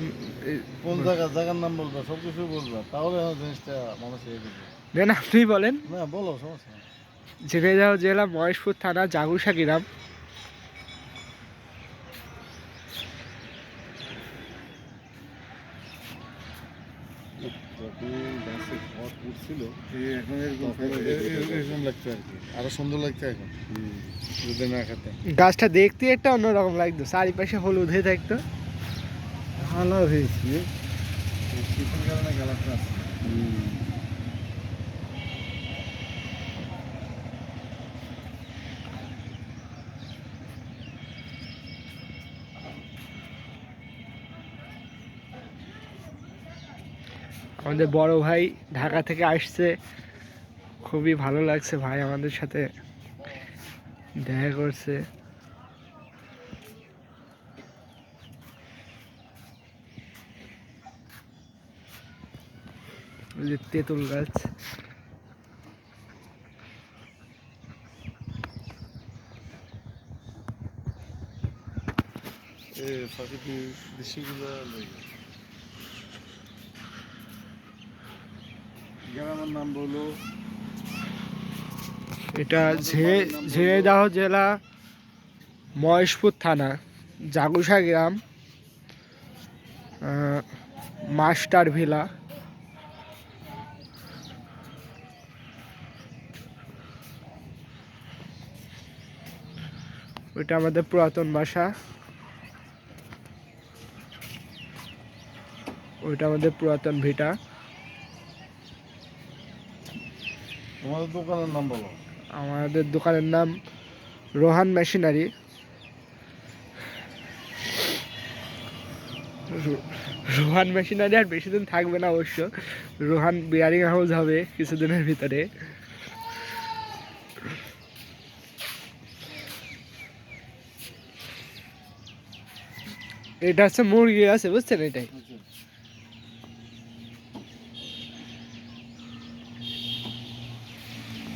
উম, এই- কোন জায়গা জায়গার নাম বলবা সব কিছু বলবা তাহলে আমার জিনিসটা মানুষ দেন আপনি বলেন। না বলো সমস্যা নেই। ঝিনাইদহ জেলা মহেশপুর থানা জাগুসা গ্রাম। ফল এখন এরকম লাগছে আর কি। আরও সুন্দর লাগছে এখন। যদি না খেতে। গাছটা দেখতে একটা অন্যরকম লাগতো চারিপাশে হলুদ হয়ে থাকতো। ভালো হয়েছে। শীতের কারণে গালাটা আমাদের বড় ভাই ঢাকা থেকে আসছে। খুবই ভালো লাগছে ভাই আমাদের সাথে। দেখা করছে। যে তেঁতুল গাছ। গ্রামের নাম বলো। এটা ঝিনে ঝিনাইদহ জেলা মহেশপুর থানা জাগুসা গ্রাম আহ, মাস্টার ভিলা। ওইটা আমাদের পুরাতন বাসা। ওইটা আমাদের পুরাতন ভিটা। তোমাদের দোকানের নাম বলো। আমাদের দোকানের নাম রোহান মেশিনারি। রোহান মেশিনারি আর বেশি দিন থাকবে না অবশ্য। রোহান বিয়ারিং হাউস হবে কিছুদিনের ভিতরে। এটা হচ্ছে মুরগি আছে বুঝছেন এটাই।